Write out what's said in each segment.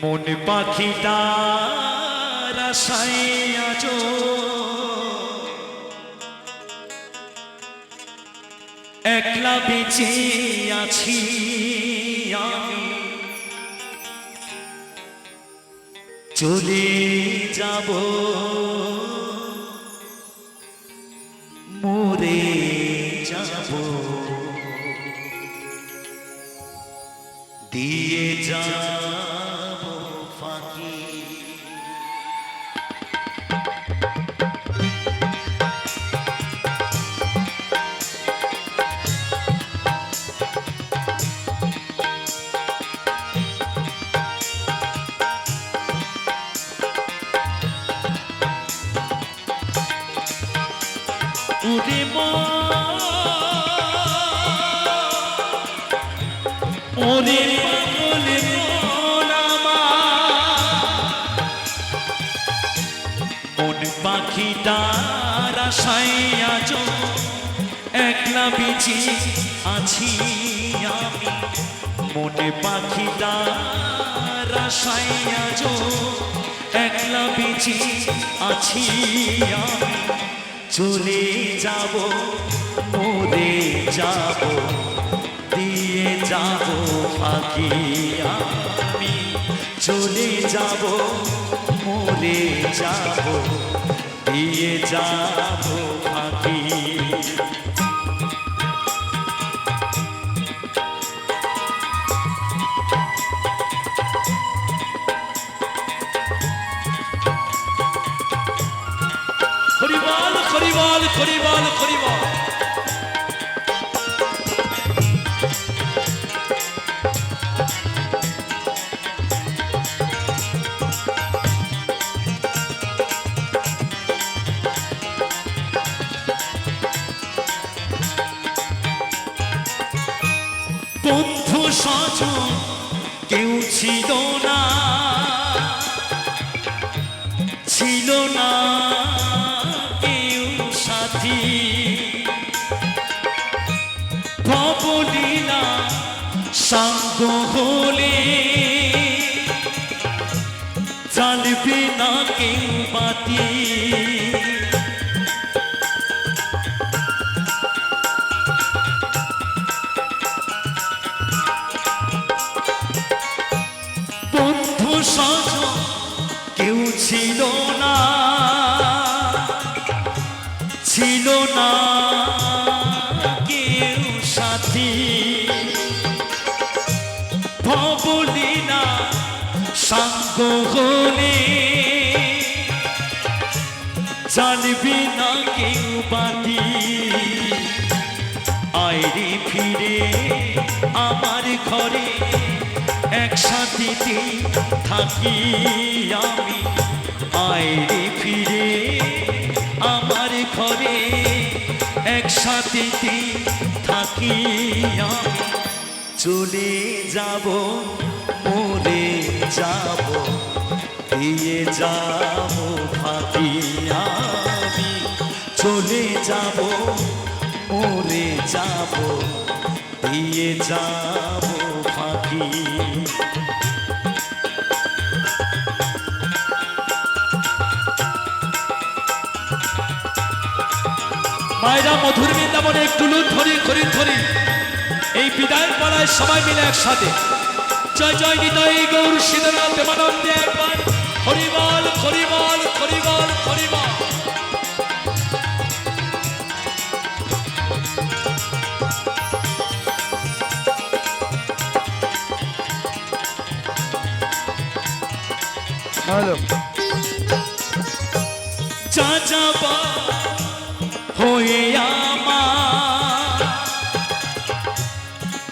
মন পাখি তার আশায় আজো একলা বেঁচে আছি চলে যাব। মরে যাব। মা ওরে পাখিটার আশায় আজ একলা বেঁচে আছি আমি। মনে পাখিটার আশায় একলা বেঁচে আছি আমি। চলে যাব ওদে যাব দিয়ে যাব ফাঁকি আমি। চলে যাব মরে যাব দিয়ে যাব হরিবল হরিবল বন্ধু কেউ ছিল না। ছিল না holy ফিরে আমার ঘরে একসাথে থাকি আমি। আইরে ফিরে আমার ঘরে একসাথে থাকি আমি। চলে যাব, মরে যাব দিয়ে যাব যাব, দিয়ে যাব ফাঁকি। মায়েরা মধুর বৃন্দাবনে একটু লুট ধরি ধরি ধরি এই বিদায়ের পাড়ায় সবাই মিলে একসাথে। জয় জয় নিতাই গৌর শীতনাথ দেবানন্দে একবার। হরিবল হরিবল হরিবল হরিবল। হ্যালো যাবা হয়ে আমার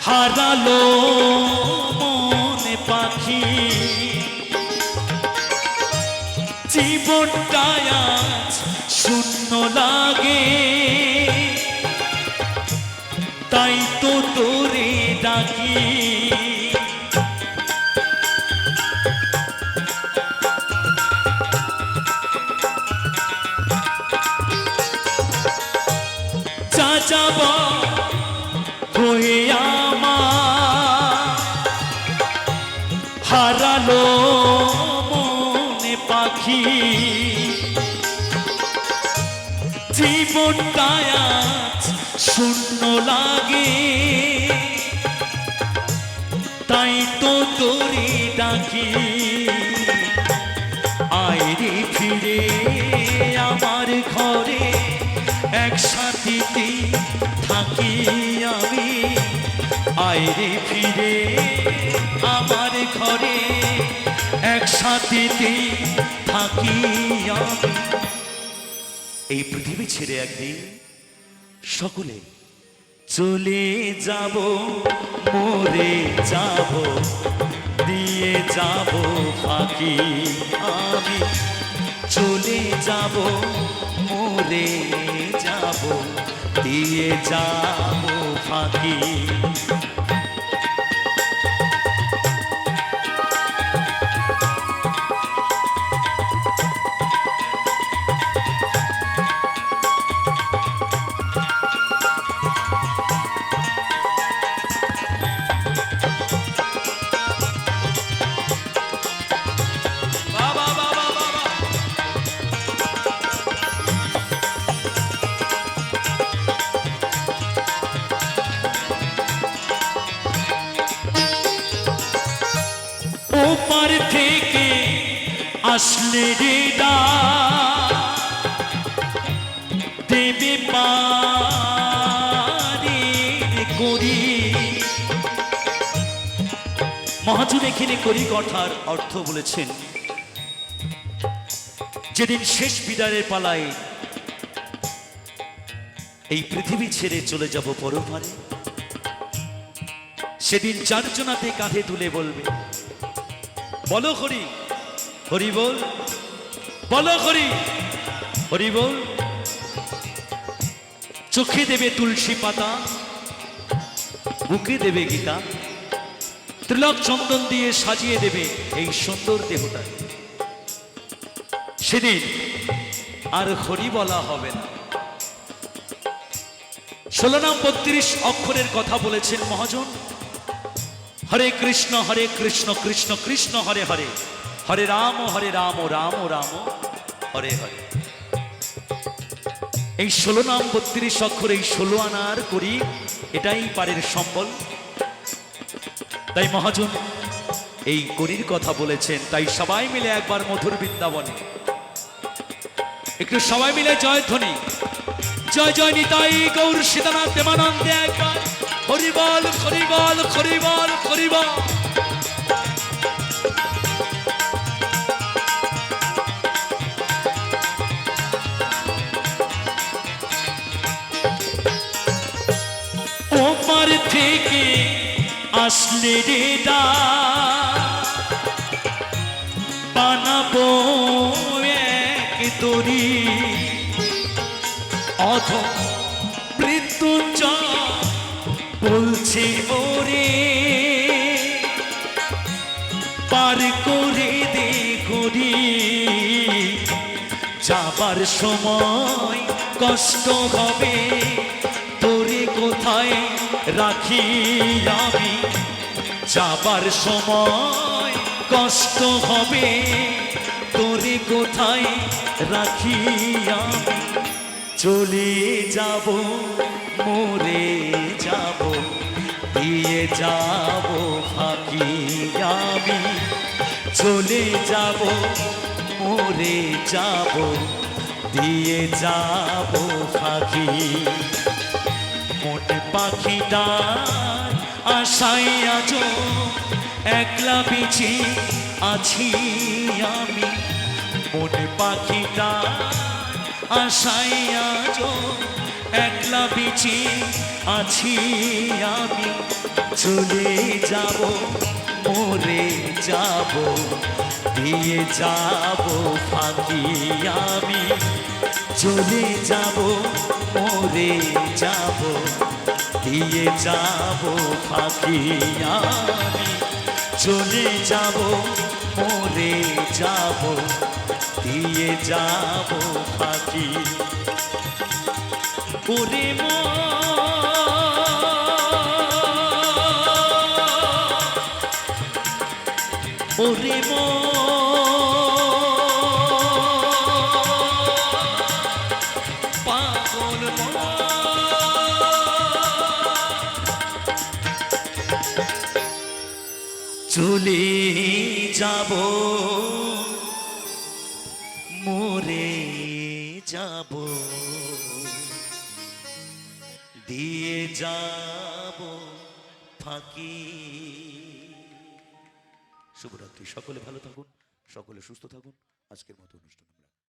হারালো মনে পাখি। জীবনটায় জীবনটায় আজ শূন্য লাগে। তাই তো তোরে ডাকি। আয়রে ফিরে আমার ঘরে, একসাথে থাকি আমি? আয়রে ফিরে আমার ঘরে, একসাথে থাকি আমি? এই পৃথিবী ছেড়ে একদিন সকলে চলে যাব, মরে যাব, দিয়ে যাব ফাঁকি। আমি চলে যাব, মরে যাব, দিয়ে যাব ফাঁকি। আসলে রে দেবে করি। মহাজন এখানে করি কথার অর্থ বলেছেন, যেদিন শেষ বিদায়ের পালায় এই পৃথিবী ছেড়ে চলে যাব পরপারে। সেদিন চারজনাতে কাঁধে তুলে বলবে, বলো হরি হরি বল বলো হরি হরি বল চোখে দেবে তুলসী পাতা, বুকে দেবে গীতা। ত্রিলক চন্দন দিয়ে সাজিয়ে দেবে এই সুন্দর দেহটা। সেদিন আর হরি বলা হবে না। ষোলো নাম বত্রিশ অক্ষরের কথা বলেছেন মহাজন। হরে কৃষ্ণ হরে কৃষ্ণ কৃষ্ণ কৃষ্ণ, হরে হরে। হরে রাম হরে রাম রাম রাম। হরে হরে। এই ষোলো নাম বত্রিশ অক্ষর, এই ষোলো আনার করি, এটাই পারের সম্বল। তাই মহাজন, এই করির কথা বলেছেন, তাই সবাই মিলে একবার মধুর বৃন্দাবনে। একটু সবাই মিলে জয় ধ্বনি। জয় জয় নিতাই গৌর সীতানাথ দেবানন্দে একবার। হরিবল হরিবল হরিবল হরিবল। থেকে আসলে রে দা। বানাবো এক দড়ি। অধ মৃত্যুঞ্জয় বলছে, ওরে, পার করে দে করি যাবার সময় কষ্ট হবে। তোরে কোথায় রাখি আমি যাবার সময় কষ্ট হবে। তোরে কোথায় রাখি আমি চলে যাব, মরে যাব, দিয়ে যাব ফাঁকি আমি চলে যাব, মরে যাব, দিয়ে যাব ফাঁকি। মনে পাখিটার আশায় আজ একলা বিছে আছি আমি। মনে পাখিটার আশায় আজ একলা বিছে আছি আমি। চলে যাব, মরে যাব, দিয়ে যাব ফাঁকি আমি। চলে যাব মরে যাব, দিয়ে যাব ফাঁকি আমি চলে যাব মরে যাব, দিয়ে যাব ফাঁকি ওরে মা চলে যাব। মরে যাব। দিয়ে যাব ফাঁকি। শুভরাত্রি। সকলে ভালো থাকুন, সকলে সুস্থ থাকুন। আজকের মতো অনুষ্ঠান